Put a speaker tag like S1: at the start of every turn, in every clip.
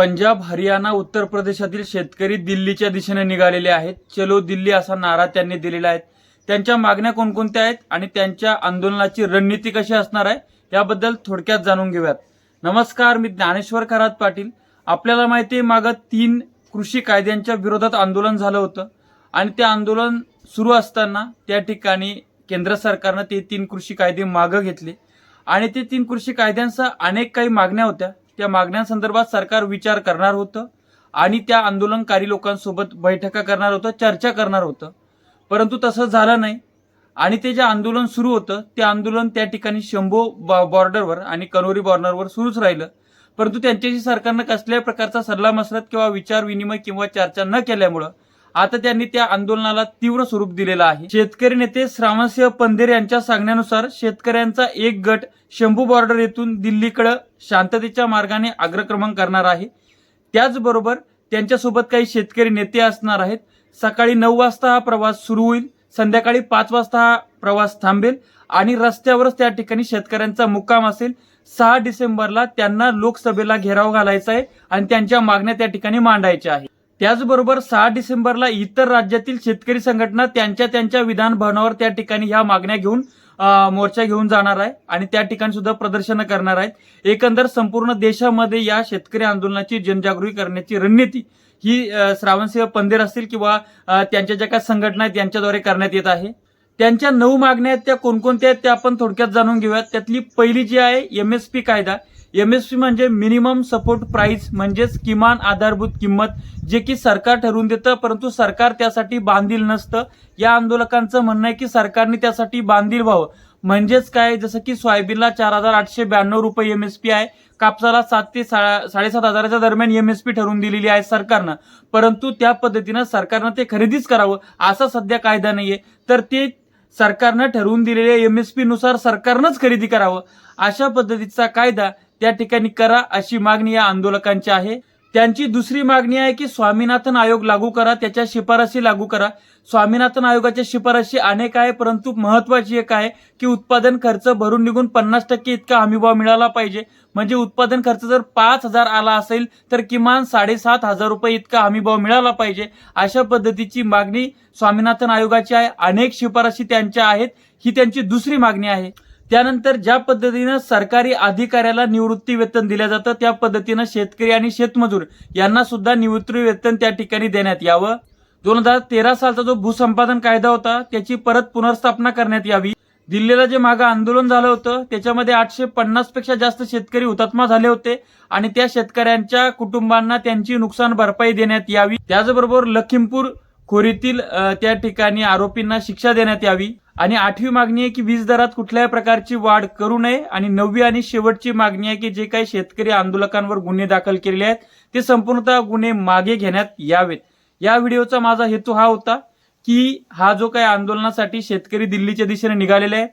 S1: पंजाब हरियाणा उत्तर प्रदेशातील शेतकरी दिल्लीच्या दिशेने निघालेले आहेत. चलो दिल्ली असा नारा त्यांनी दिलेला आहे. त्यांच्या मागण्या कोणकोणत्या आहेत आणि त्यांच्या आंदोलनाची रणनीती कशी असणार आहे याबद्दल थोडक्यात जाणून घेऊयात. नमस्कार मी ज्ञानेश्वर खरात पाटील. आपल्याला माहिती आहे मागं तीन कृषी कायद्यांच्या विरोधात आंदोलन झालं होतं आणि ते आंदोलन सुरू असताना त्या ठिकाणी केंद्र सरकारनं ते तीन कृषी कायदे मागं घेतले. आणि ते तीन कृषी कायद्यांसह अनेक काही मागण्या होत्या. त्या मागण्यांसंदर्भात सरकार विचार करणार होतं आणि त्या आंदोलनकारी लोकांसोबत बैठका करणार होतं चर्चा करणार होतं. परंतु तसं झालं नाही. आणि ते जे आंदोलन सुरू होतं ते आंदोलन त्या ठिकाणी शंभो बॉ- बॉर्डरवर आणि कनोरी बॉर्डरवर सुरूच राहिलं. परंतु त्यांच्याशी सरकारनं कसल्याही प्रकारचा सल्ला मसरत किंवा विचार विनिमय किंवा चर्चा न केल्यामुळं आता त्यांनी त्या आंदोलनाला तीव्र स्वरूप दिलेलं आहे. शेतकरी नेते श्रावणसिंह पंधेर यांच्या सांगण्यानुसार शेतकऱ्यांचा एक गट शंभू बॉर्डर येथून दिल्लीकडे शांततेच्या मार्गाने अग्रक्रमण करणार आहे. त्याचबरोबर त्यांच्यासोबत काही शेतकरी नेते असणार आहेत. सकाळी नऊ वाजता हा प्रवास सुरू होईल. संध्याकाळी पाच वाजता हा प्रवास थांबेल आणि रस्त्यावरच त्या ठिकाणी शेतकऱ्यांचा मुक्काम असेल. सहा डिसेंबरला त्यांना लोकसभेला घेराव घालायचा आहे आणि त्यांच्या मागण्या त्या ठिकाणी मांडायच्या आहे त्याचबरोबर सहा डिसेंबरला इतर राज्यातील शेतकरी संघटना त्यांच्या त्यांच्या विधान भवनावर त्या ठिकाणी ह्या मागण्या घेऊन मोर्चा घेऊन जाणार आहे आणि त्या ठिकाणी सुद्धा प्रदर्शनं करणार आहेत. एकंदर संपूर्ण देशामध्ये या शेतकरी आंदोलनाची जनजागृती करण्याची रणनीती ही श्रावणसिंह पंधेर असतील किंवा त्यांच्या ज्या काही संघटना आहेत त्यांच्याद्वारे करण्यात येत आहे. त्यांच्या नऊ मागण्या आहेत त्या कोणकोणत्या आहेत त्या आपण थोडक्यात जाणून घेऊयात. त्यातली पहिली जी आहे एम एस पी कायदा. एमएसपी म्हणजे मिनिमम सपोर्ट प्राइस म्हणजेच किमान आधारभूत किंमत जे की सरकार ठरवून देतं परंतु सरकार त्यासाठी बांधील नसतं. या आंदोलकांचं म्हणणं आहे की सरकारने त्यासाठी बांधील व्हावं. म्हणजेच काय? जसं की सोयाबीनला चार हजार आठशे ब्याण्णव रुपये एमएसपी आहे. कापसाला सात ते सा- साडेसात हजाराच्या दरम्यान एमएसपी ठरवून दिलेली आहे सरकारनं. परंतु त्या पद्धतीनं सरकारनं ते खरेदीच करावं असा सध्या कायदा नाहीये. तर ते सरकारनं ठरवून दिलेल्या एमएसपी नुसार सरकारनंच खरेदी करावं अशा पद्धतीचा कायदा त्या ठिकाणी करा अशी मागणी या आंदोलकांची आहे. त्यांची दुसरी मागणी आहे की स्वामीनाथन आयोग लागू करा त्याच्या शिफारसी लागू करा. स्वामीनाथन आयोगाच्या शिफारसी अनेक आहे परंतु महत्वाची एक आहे की उत्पादन खर्च भरून निघून पन्नास टक्के इतका हमीभाव मिळाला पाहिजे. म्हणजे उत्पादन खर्च जर पाच हजार आला असेल तर किमान साडेसात हजार रुपये इतका हमीभाव मिळाला पाहिजे. अशा पद्धतीची मागणी स्वामीनाथन आयोगाची आहे. अनेक शिफारसी त्यांच्या आहेत. ही त्यांची दुसरी मागणी आहे. त्यानंतर ज्या पद्धतीनं सरकारी अधिकाऱ्याला निवृत्ती वेतन दिलं जातं त्या पद्धतीनं शेतकरी आणि शेतमजूर यांना सुद्धा निवृत्ती वेतन त्या ठिकाणी देण्यात यावं. दोन हजार तेरा सालचा जो भूसंपादन कायदा होता त्याची परत पुनर्स्थापना करण्यात यावी. दिल्लीला जे मागं आंदोलन झालं होतं त्याच्यामध्ये आठशे पन्नासपेक्षा जास्त शेतकरी हुतात्मा झाले होते आणि त्या शेतकऱ्यांच्या कुटुंबांना त्यांची नुकसान भरपाई देण्यात यावी. त्याचबरोबर लखीमपूर खोरीतील त्या ठिकाणी आरोपींना शिक्षा देण्यात यावी. आणि आठवी मागणी आहे की वीज दरात कुठल्याही प्रकारची वाढ करू नये. आणि नववी आणि शेवटची मागणी आहे की जे काही शेतकरी आंदोलकांवर गुन्हे दाखल केलेले आहेत ते संपूर्णतः गुन्हे मागे घेण्यात यावेत. या व्हिडिओचा माझा हेतू हा होता की हा जो काही आंदोलनासाठी शेतकरी दिल्लीच्या दिशेने निघालेले आहेत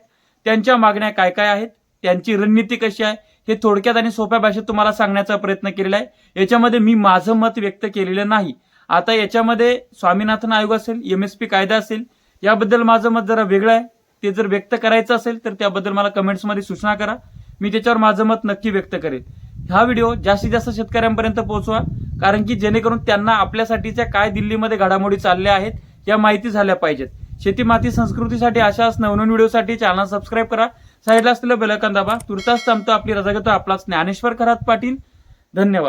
S1: त्यांच्या मागण्या काय काय आहेत त्यांची रणनीती कशी आहे हे थोडक्यात आणि सोप्या भाषेत तुम्हाला सांगण्याचा प्रयत्न केलेला आहे. याच्यामध्ये मी माझं मत व्यक्त केलेलं नाही. आता याच्यामध्ये स्वामीनाथन आयोग असेल एम एस पी कायदा असेल याबद्दल माझं मत जरा वेगळं आहे. ते जर व्यक्त करायचं असेल तर त्याबद्दल मला कमेंट्समध्ये सूचना करा. मी त्याच्यावर माझं मत नक्की व्यक्त करेन. हा व्हिडिओ जास्तीत जास्त शेतकऱ्यांपर्यंत पोहोचवा कारण की जेणेकरून त्यांना आपल्यासाठीच्या काय दिल्लीमध्ये घडामोडी चालल्या आहेत या माहिती झाल्या पाहिजेत. शेती माती संस्कृतीसाठी अशाच नवनवीन व्हिडिओसाठी चॅनल सबस्क्राईब करा. साईडला असलेलं बेलकन दाबा. तुर्तास थांबतो आपली रजा घेतो आपला ज्ञानेश्वर खरात पाटील. धन्यवाद.